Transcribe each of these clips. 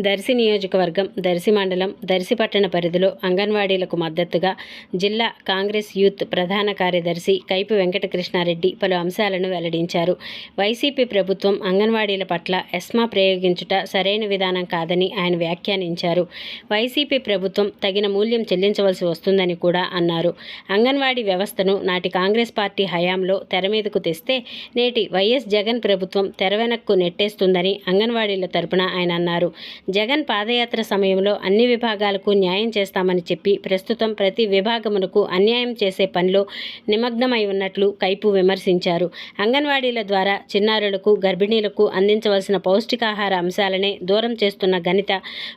దర్శి నియోజకవర్గం దర్శి మండలం దర్శి పట్టణ పరిధిలో అంగన్వాడీలకు మద్దతుగా జిల్లా కాంగ్రెస్ యూత్ ప్రధాన కార్యదర్శి కైపు వెంకటకృష్ణారెడ్డి పలు అంశాలను వెల్లడించారు. వైసీపీ ప్రభుత్వం అంగన్వాడీల పట్ల ఎస్మా ప్రయోగించుట సరైన విధానం కాదని ఆయన వ్యాఖ్యానించారు. వైసీపీ ప్రభుత్వం తగిన మూల్యం చెల్లించవలసి వస్తుందని కూడా అన్నారు. అంగన్వాడీ వ్యవస్థను నాటి కాంగ్రెస్ పార్టీ హయాంలో తెర మీదకు తెస్తే నేటి వైఎస్ జగన్ ప్రభుత్వం తెర వెనక్కు నెట్టేస్తుందని అంగన్వాడీల తరపున ఆయన అన్నారు. జగన్ పాదయాత్ర సమయంలో అన్ని విభాగాలకు న్యాయం చేస్తామని చెప్పి ప్రస్తుతం ప్రతి విభాగమునకు అన్యాయం చేసే పనిలో నిమగ్నమై ఉన్నట్లు కైపు విమర్శించారు. అంగన్వాడీల ద్వారా చిన్నారులకు గర్భిణీలకు అందించవలసిన పౌష్టికాహార అంశాలనే దూరం చేస్తున్న ఘనత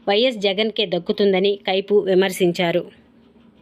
వైఎస్ జగన్కే దక్కుతుందని కైపు విమర్శించారు.